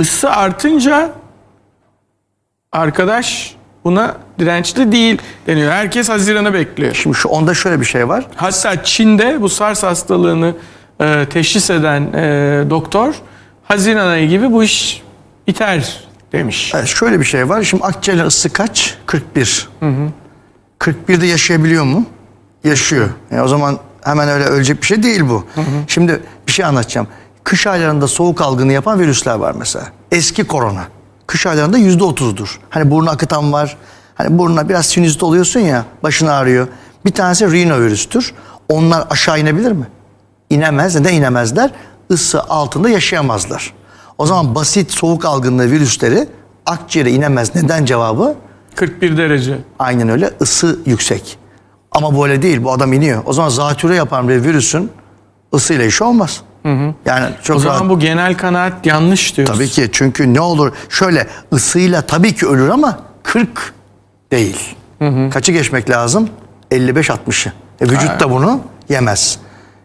ısı artınca arkadaş buna dirençli değil deniyor. Herkes Haziran'ı bekliyor. Şimdi şu onda şöyle bir şey var. Hatta Çin'de bu SARS hastalığını e, teşhis eden e, doktor Haziran ayı gibi bu iş biter demiş. Evet, şöyle bir şey var. Şimdi akciğer ısı kaç? 41. 41'de yaşayabiliyor mu? Yaşıyor. E, o zaman hemen öyle ölecek bir şey değil bu. Şimdi bir şey anlatacağım. Kış aylarında soğuk algını yapan virüsler var mesela. Eski korona. Kış aylarında yüzde otuzdur. Hani burnu akıtan var. Hani burnuna biraz sinüzit oluyorsun ya, başın ağrıyor. Bir tanesi rinovirüstür. Onlar aşağı inebilir mi? İnemez. Neden inemezler? Isı altında yaşayamazlar. O zaman basit soğuk algınlığı virüsleri akciğere inemez. Neden cevabı? 41 derece. Aynen öyle ısı yüksek. Ama böyle değil. Bu adam iniyor. O zaman zatüre yapan bir virüsün ısıyla işi olmaz. Yani çok O zaman rahat. bu genel kanaat yanlış diyorsun. Tabii ki çünkü ne olur şöyle ısıyla tabii ki ölür ama 40 değil. Kaçı geçmek lazım? 55-60'ı. E, vücut da bunu yemez.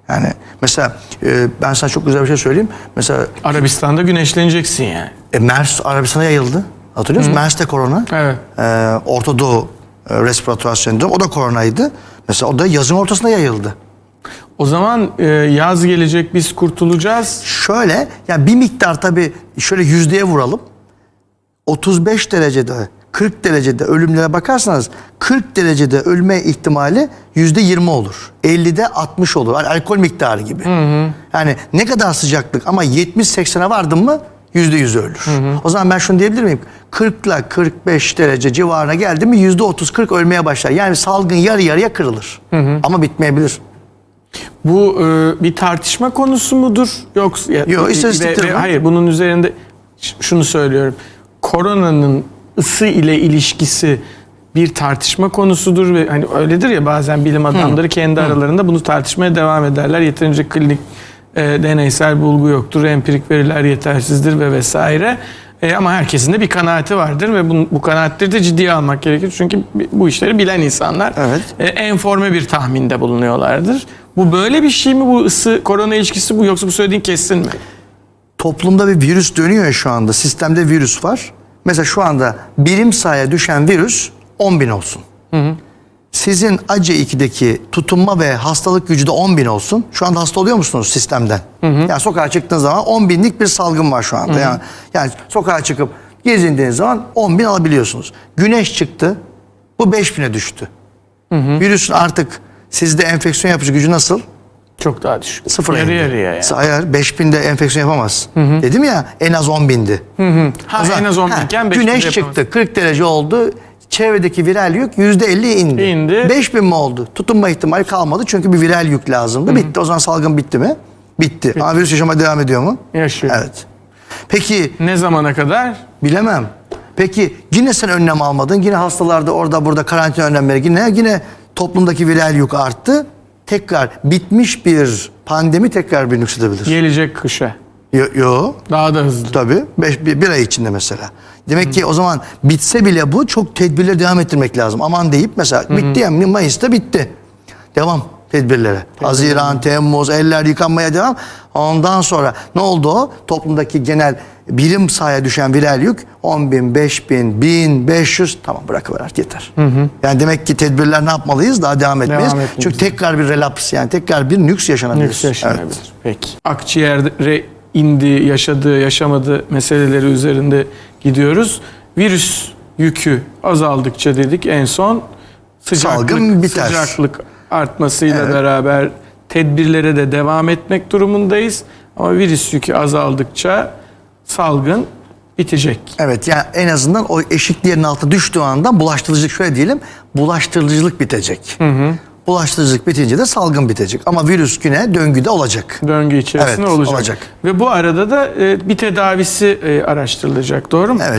Yani mesela e, ben sana çok güzel bir şey söyleyeyim. Mesela Arabistan'da güneşleneceksin yani. e, MERS Arabistan'a yayıldı. Hatırlıyor musun? MERS de korona. Evet. Ee, Orta Doğu e, respiratuar sendromu. O da koronaydı. Mesela o da yazın ortasında yayıldı. O zaman e, yaz gelecek biz kurtulacağız. Şöyle yani bir miktar tabii şöyle yüzdeye vuralım. 35 derecede 40 derecede ölümlere bakarsanız 40 derecede ölme ihtimali yüzde 20 olur. 50'de 60 olur. Yani alkol miktarı gibi. Yani ne kadar sıcaklık ama 70-80'e vardın mı yüzde yüz ölür. O zaman ben şunu diyebilir miyim? 40 ile 45 derece civarına geldi mi yüzde 30-40 ölmeye başlar. Yani salgın yarı yarıya kırılır. Ama bitmeyebilir. Bu e, bir tartışma konusu mudur? Yoksa ya- Yo, ve- istatistiktir ve- bu. Hayır, bunun üzerinde şunu söylüyorum. Koronanın ısı ile ilişkisi bir tartışma konusudur ve hani öyledir ya bazen bilim adamları kendi aralarında bunu tartışmaya devam ederler. Yeterince klinik e, deneysel bulgu yoktur, empirik veriler yetersizdir ve vesaire. E, ama herkesin de bir kanaati vardır ve bu, bu kanaatleri de ciddiye almak gerekir. Çünkü bu işleri bilen insanlar Evet. e, enforme bir tahminde bulunuyorlardır. Bu böyle bir şey mi bu ısı korona ilişkisi bu yoksa bu söylediğin kesin mi? toplumda bir virüs dönüyor ya şu anda. Sistemde virüs var. Mesela şu anda birim sayıya düşen virüs 10 bin olsun. Sizin acı 2'deki tutunma ve hastalık gücü de 10 bin olsun. Şu anda hasta oluyor musunuz sistemden? Yani sokağa çıktığınız zaman 10 binlik bir salgın var şu anda. Yani, yani sokağa çıkıp gezindiğiniz zaman 10 bin alabiliyorsunuz. Güneş çıktı. Bu 5 bine düştü. Virüsün artık sizde enfeksiyon yapıcı gücü nasıl? Çok daha düşük. Sıfır Yarı indi. yarıya yani. Hayır 5000'de enfeksiyon yapamaz. Dedim ya en az 10 bindi. Ha, O zaman- en az 10 ha, binken 5 Güneş çıktı 40 derece oldu. Çevredeki viral yük %50 indi. İndi. 5000 mi oldu? Tutunma ihtimali kalmadı çünkü bir viral yük lazımdı. Bitti. O zaman salgın bitti mi? Bitti. Ama virüs yaşamaya devam ediyor mu? Yaşıyor. Evet. Peki Ne zamana kadar? bilemem. Peki yine sen önlem almadın. Yine hastalarda orada burada karantina önlemleri yine yine toplumdaki viral yük arttı. Tekrar bitmiş bir pandemi tekrar bir nüksedebilir. Gelecek kışa. Yo, yo. Daha da hızlı. Tabii. Beş, bir, bir ay içinde mesela. Demek ki o zaman bitse bile bu çok tedbirleri devam ettirmek lazım. Aman deyip mesela bitti ya Mayıs'ta bitti. Devam tedbirlere. Haziran, Temmuz, eller yıkanmaya devam. Ondan sonra ne oldu o? Toplumdaki genel birim sahaya düşen viral yük 10 bin, 5 bin, 1000, 500 tamam bırakıver artık yeter. Yani demek ki tedbirler ne yapmalıyız? Daha devam etmeliyiz. etmeliyiz. Çünkü tekrar bir relaps yani tekrar bir nüks yaşanabilir. Nüks yaşanabilir. Evet. Peki. Akciğere indi, yaşadığı, yaşamadığı meseleleri üzerinde gidiyoruz. Virüs yükü azaldıkça dedik en son sıcaklık, Salgın biter. sıcaklık artmasıyla Evet. beraber tedbirlere de devam etmek durumundayız. Ama virüs yükü azaldıkça salgın bitecek. Evet yani en azından o eşiklerin altı düştüğü anda bulaştırıcılık şöyle diyelim bulaştırıcılık bitecek. Bulaştırıcılık bitince de salgın bitecek. Ama virüs güne döngüde olacak. Döngü içerisinde Evet, olacak. olacak. Ve bu arada da e, bir tedavisi e, araştırılacak. Doğru mu? Evet.